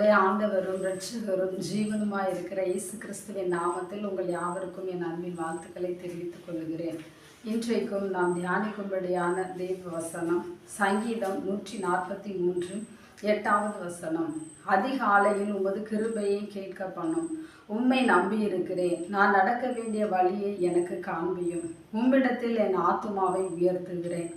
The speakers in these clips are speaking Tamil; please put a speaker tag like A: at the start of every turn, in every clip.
A: நம்முடைய ஆண்டவரும் ரட்சகரும் ஜீவனுமாய் இருக்கிற இயேசு கிறிஸ்துவின் நாமத்தில் உங்கள் யாவருக்கும் என் அன்பின் வாழ்த்துக்களை தெரிவித்துக் கொள்கிறேன். இன்றைக்கும் நாம் தியானிக்கும்படியான தெய்வ வசனம் சங்கீதம் நூற்றி நாற்பத்தி மூன்று எட்டாவது வசனம். அதிகாலையில் உமது கிருபையை கேட்க பண்ணும். உம்மை நம்பி இருக்கிறேன். நான் நடக்க வேண்டிய வழியை எனக்கு காண்பியும். உம்மிடத்தில் என் ஆத்துமாவை உயர்த்துகிறேன்.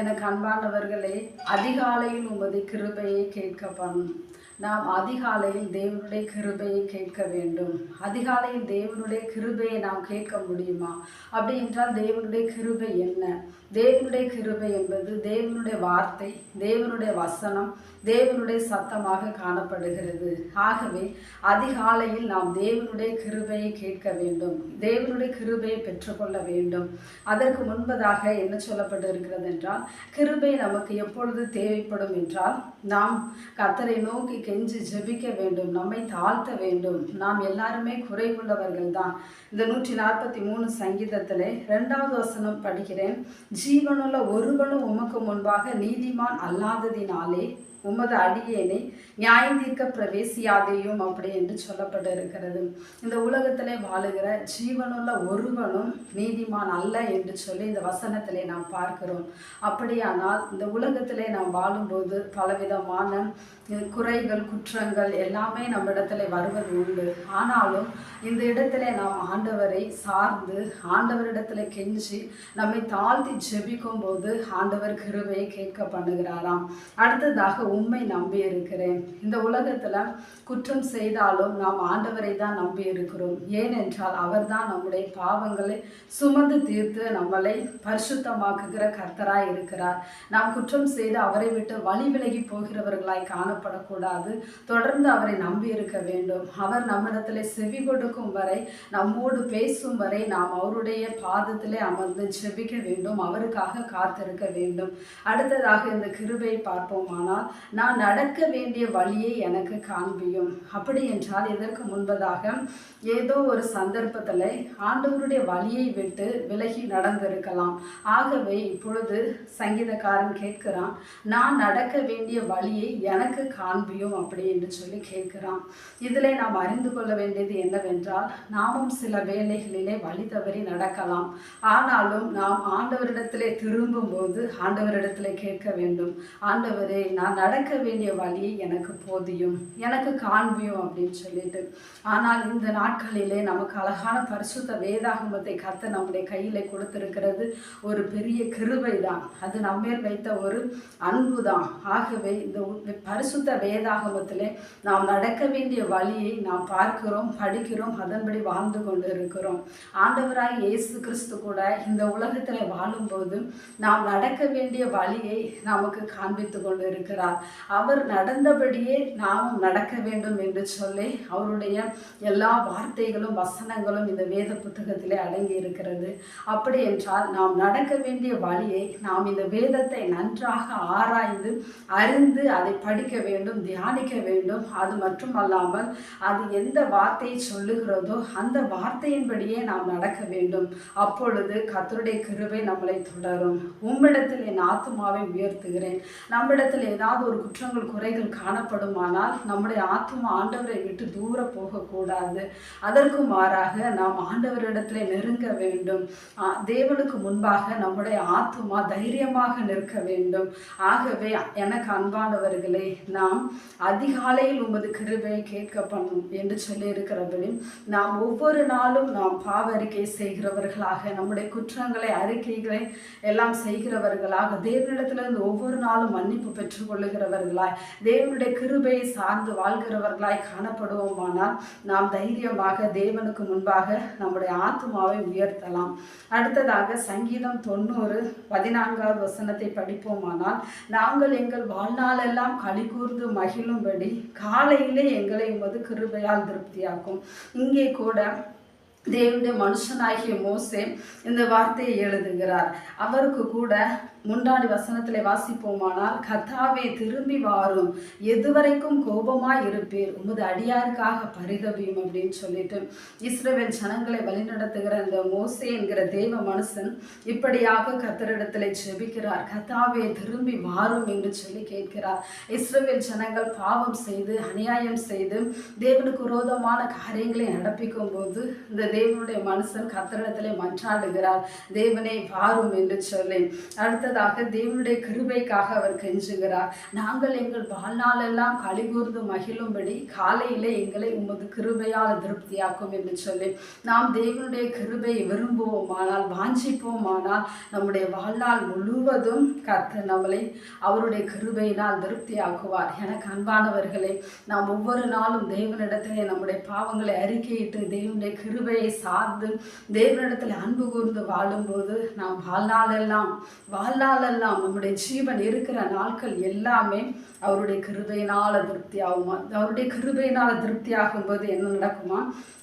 A: எனக்கு அன்பானவர்களே அதிகாலையில் உமது கிருபையை கேட்க பண்ணும். நாம் அதிகாலையில் தேவனுடைய கிருபையை கேட்க வேண்டும். அதிகாலையில் தேவனுடைய கிருபையை நாம் கேட்க முடியுமா? அப்படி என்றால் தேவனுடைய கிருபை என்ன? தேவனுடைய கிருபை என்பது தேவனுடைய வார்த்தை தேவனுடைய வசனம் தேவனுடைய சத்தமாக காணப்படுகிறது. ஆகவே அதிகாலையில் நாம் தேவனுடைய கிருபையை கேட்க வேண்டும். தேவனுடைய கிருபையை பெற்றுக்கொள்ள வேண்டும். அதற்கு முன்பதாக என்ன சொல்லப்பட்டிருக்கிறது என்றால் கிருபை நமக்கு எப்பொழுது தேவைப்படும் என்றால் நாம் கத்தரை நோக்கி கெஞ்சி ஜெபிக்க வேண்டும் நம்மை தாழ்த்த வேண்டும். நாம் எல்லாருமே குறைவுள்ளவர்கள் தான் இந்த நூற்றி நாற்பத்தி மூணு சங்கீதத்தில் ரெண்டாவது வசனம் படிக்கிறேன். ஜீவனுள்ள ஒருவனும் உமக்கு முன்பாக நீதிமான் அல்லாததினாலே உமது அடியேனை நியாயந்தீர்க்க பிரவேசியாதையும் அப்படி என்று சொல்லப்பட்டிருக்கிறது. இந்த உலகத்திலே வாழுகிற ஜீவனுள்ள ஒருவனும் நீதிமான் அல்ல என்று சொல்லி இந்த வசனத்திலே நாம் பார்க்கிறோம். அப்படியானால் இந்த உலகத்திலே நாம் வாழும்போது பலவிதமான குறைகள் குற்றங்கள் எல்லாமே நம்மிடத்துல வருவது உண்டு. ஆனாலும் இந்த இடத்துல நாம் ஆண்டவரை சார்ந்து ஆண்டவரிடத்துல கெஞ்சி நம்மை தாழ்த்தி ஜெபிக்கும் போது ஆண்டவர் கிருவையை கேட்க பண்ணுகிறாராம். அடுத்ததாக உண்மை நம்பி இருக்கிறேன். இந்த உலகத்தில் குற்றம் செய்தாலும் நாம் ஆண்டவரை தான் நம்பி இருக்கிறோம். ஏனென்றால் அவர்தான் நம்முடைய பாவங்களை சுமந்து தீர்த்து நம்மளை பரிசுத்தமாக்குகிற கர்த்தராய் இருக்கிறார். நாம் குற்றம் செய்து அவரை விட்டு வழி விலகி போகிறவர்களாய் காணப்படக்கூடாது. தொடர்ந்து அவரை நம்பி இருக்க வேண்டும். அவர் நம்மிடத்தில் செவி கொடுக்கும் வரை நம்மோடு பேசும் வரை நாம் அவருடைய பாதத்திலே அமர்ந்து செபிக்க வேண்டும். அவருக்காக காத்திருக்க வேண்டும். அடுத்ததாக இந்த கிருபை பார்ப்போமானால் நான் நடக்க வேண்டிய வழியை எனக்கு காண்பியும். அப்படி என்றால் இதற்கு முன்பதாக ஏதோ ஒரு சந்தர்ப்பத்தில் ஆண்டவருடைய வழியை விட்டு விலகி நடந்திருக்கலாம். ஆகவே இப்பொழுது சங்கீதக்காரன் கேட்கிறான் நான் நடக்க வேண்டிய வழியை எனக்கு காண்பியும் அப்படி என்று சொல்லி கேட்கிறான். இதில் நாம் அறிந்து கொள்ள வேண்டியது என்னவென்றால் நாமும் சில வேலைகளிலே வழி தவறி நடக்கலாம். ஆனாலும் நாம் ஆண்டவரிடத்திலே திரும்பும்போது ஆண்டவரிடத்திலே கேட்க வேண்டும். ஆண்டவரே நான் நடக்க வேண்டிய வழியை எனக்கு போதியும் எனக்கு காண்பியும் அப்படின்னு சொல்லிட்டு. ஆனால் இந்த நாட்களிலே நமக்கு அழகான பரிசுத்த வேதாகமத்தை கத்த நம்முடைய கையில கொடுத்திருக்கிறது. ஒரு பெரிய கிருபை தான் அது நம்மேல் வைத்த ஒரு அன்பு தான் ஆகவே இந்த பரிசுத்த வேதாகமத்திலே நாம் நடக்க வேண்டிய வழியை நாம் பார்க்கிறோம் படிக்கிறோம் அதன்படி வாழ்ந்து கொண்டு இருக்கிறோம் ஆண்டவராய் இயேசு கிறிஸ்து கூட இந்த உலகத்தில் வாழும்போது நாம் நடக்க வேண்டிய வழியை நமக்கு காண்பித்து கொண்டு இருக்கிறார் அவர் நடந்தபடியே நாமும் நடக்க வேண்டும் என்று சொல்லி அவருடைய எல்லா வார்த்தைகளும் வசனங்களும் இந்த வேத புத்தகத்திலே அடங்கி இருக்கிறது. அப்படி என்றால் நாம் நடக்க வேண்டிய வழியை நாம் இந்த வேதத்தை நன்றாக ஆராய்ந்து அறிந்து அதை படிக்க வேண்டும் தியானிக்க வேண்டும். அது மட்டுமல்லாமல் அது எந்த வார்த்தையை சொல்லுகிறதோ அந்த வார்த்தையின்படியே நாம் நடக்க வேண்டும். அப்பொழுது கத்தருடைய கிருபை நம்மளை தொடரும். உம்மிடத்தில் என் ஆத்துமாவை உயர்த்துகிறேன். நம்மிடத்தில் ஏதாவது ஒரு குற்றங்கள் குறைகள் காணப்படுமானால் நம்முடைய ஆத்துமா ஆண்டவரை விட்டு தூர போகக்கூடாது. அதற்கு மாறாக நாம் ஆண்டவரிடத்தில் நெருங்க வேண்டும். தேவனுக்கு முன்பாக நம்முடைய ஆத்துமா தைரியமாக நிற்க வேண்டும். ஆகவே எனக்கு அன்பானவர்களே நாம் அதிகாலையில் உமது கிருபை கேட்க பண்ணும் என்று சொல்லி இருக்கிறபடி நாம் ஒவ்வொரு நாளும் நாம் பாவ அறிக்கை செய்கிறவர்களாக நம்முடைய குற்றங்களை அறிக்கைகளை எல்லாம் செய்கிறவர்களாக தேவனிடத்திலிருந்து ஒவ்வொரு நாளும் மன்னிப்பு பெற்றுக்கொள்ளுகிறவர்களாய் தேவனுடைய கிருபையை சார்ந்து வாழ்கிறவர்களாய் காணப்படுவோமானால் நாம் தைரியமாக தேவனுக்கு முன்பாக நம்முடைய ஆத்மாவை உயர்த்தலாம். அடுத்ததாக சங்கீதம் தொண்ணூறு பதினான்காவது வசனத்தை படிப்போமானால் நாங்கள் எங்கள் வாழ்நாளெல்லாம் களி கூர்ந்து மகிழும்படி காலையிலே எங்களை உமது கிருபையால் திருப்தியாக்கும். இங்கே கூட தேவனுடைய மனுஷனாகிய மோசே இந்த வார்த்தையை எழுதுகிறார். அவருக்கு கூட முன்னாடி வசனத்திலே வாசிப்போமானால் கத்தாவே திரும்பி வாரும். எதுவரைக்கும் கோபமாய் இருப்பீர் உமது அடியாருக்காக பரிதவியும் அப்படின்னு சொல்லிட்டு இஸ்ரவேல் ஜனங்களை வழிநடத்துகிற அந்த மோசே என்கிற தேவ மனுஷன் இப்படியாக கத்தரிடத்திலே ஜெபிக்கிறார். கத்தாவே திரும்பி வாரும் என்று சொல்லி கேட்கிறார். இஸ்ரோவில் ஜனங்கள் பாவம் செய்து அநியாயம் செய்து தேவனுக்கு விரோதமான காரியங்களை நடப்பிக்கும் போது இந்த தேவனுடைய மனுஷன் கத்தரிடத்திலே மன்றாடுகிறார். தேவனே வாரும் என்று சொல்லி. அடுத்ததாக தேவனுடைய கிருபைக்காக அவர் கெஞ்சுகிறார். நாங்கள் எங்கள் வாழ்நாளெல்லாம் கழிகூர்ந்து மகிழும்படி காலையிலே எங்களை உமது கிருபையால் திருப்தியாக்கும் என்று சொல்லி நாம் தேவனுடைய கிருபையை விரும்புவோமானால் வாஞ்சிப்போமானால் நம்முடைய வாழ்நாள் முழுவதும் கற்று நம்மளை அவருடைய கிருபையினால் திருப்தியாக்குவார். எனக்கு அன்பானவர்களே நாம் ஒவ்வொரு நாளும் தேவனிடத்திலே நம்முடைய பாவங்களை அறிக்கையிட்டு தேவனுடைய கிருபையை சார்ந்து தேவனிடத்தில் அன்பு கூர்ந்து வாழும்போது நாம் வாழ்நாளெல்லாம் வாழ்நாளெல்லாம் நம்முடைய ஜீவன் இருக்கிற நாட்கள் எல்லாமே அவருடைய கிருபையினால் திருப்தி ஆகுமா அவருடைய கிருபையினால் திருப்தி ஆகும்போது என்ன நடக்குமா?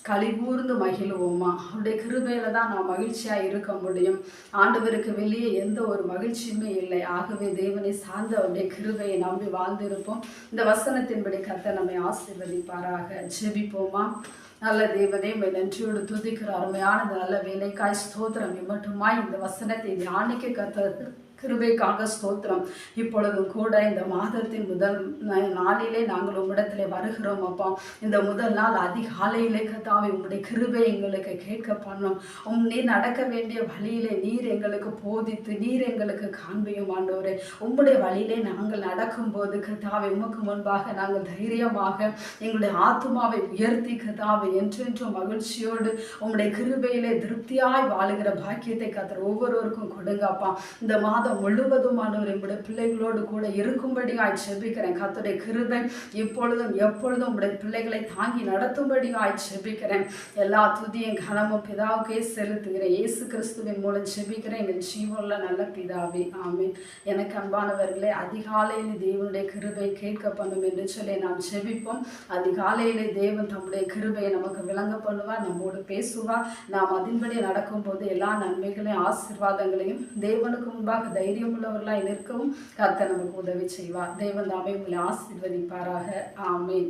A: கழிவூர்ந்து மகிழுவோமா? அவருடைய கிருபையில தான் நான் மகிழ்ச்சியாக இருக்க முடியும். ஆண்டவருக்கு வெளியே எந்த ஒரு மகிழ்ச்சியுமே இல்லை. ஆகவே தேவனை சார்ந்து அவருடைய கிருபையை நம்பி வாழ்ந்திருப்போம். இந்த வசனத்தின்படி கத்த நம்மை ஆசீர்வதிப்பாராக. ஜெபிப்போமா? நல்ல தேவனே உம்மை நன்றியோடு துதிக்கிற அருமையான நல்ல வேலைக்காய் ஸ்தோத்திரம் மட்டுமாய் இந்த வசனத்தை தியானிக்க கத்துறது கிருபைக்காக ஸ்தோத்திரம். இப்பொழுதும் கூட இந்த மாதத்தின் முதல் நாளிலே நாங்கள் உம்மிடத்திலே வருகிறோம் அப்பா. இந்த முதல் நாள் அதிகாலையிலே கதாவை உங்களுடைய கிருபை எங்களுக்கு கேட்க பண்ணோம். உம் நீர் நடக்க வேண்டிய வழியிலே நீர் எங்களுக்கு போதித்து நீர் எங்களுக்கு காண்பியும் ஆண்டவரே. உம்முடைய வழியிலே நாங்கள் நடக்கும்போது கத்தாவை உமக்கு முன்பாக நாங்கள் தைரியமாக எங்களுடைய ஆத்மாவை உயர்த்தி கதாவை என்றென்றும் மகிழ்ச்சியோடு உம்முடைய கிருபையிலே திருப்தியாய் வாழுகிற பாக்கியத்தை கத்தர் ஒவ்வொருவருக்கும் கொடுங்கப்பா இந்த மாதம் முழுவதுமானவர் என்னுடைய பிள்ளைகளோடு கூட இருக்கும்படியாய் செபிக்கிறேன். கத்துடைய கிருபை இப்பொழுதும் எப்பொழுதும் உங்களுடைய பிள்ளைகளை தாங்கி நடத்தும்படியாய் செபிக்கிறேன். எல்லா துதியும் கனமும் பிதாவுக்கே செலுத்துகிறேன். இயேசு கிறிஸ்துவின் மூலம் செபிக்கிறேன். எங்கள் ஜீவனில் நல்ல பிதாவே ஆமீன். எனக்கு அன்பானவர்களே அதிகாலையில் தேவனுடைய கிருபை கேட்க பண்ணும் என்று சொல்லி நாம் செபிப்போம். அதிகாலையிலே தேவன் தம்முடைய கிருபையை நமக்கு விளங்க பண்ணுவார் நம்மோடு பேசுவார். நாம் அதன்படி நடக்கும்போது எல்லா நன்மைகளையும் ஆசீர்வாதங்களையும் தேவனுக்கு முன்பாக தைரியம் உள்ளவர்களா இருக்கவும் கத்த நமக்கு உதவி செய்வார். தேவன் தாமே உங்களை ஆசிர்வதிப்பாராக. ஆமென்.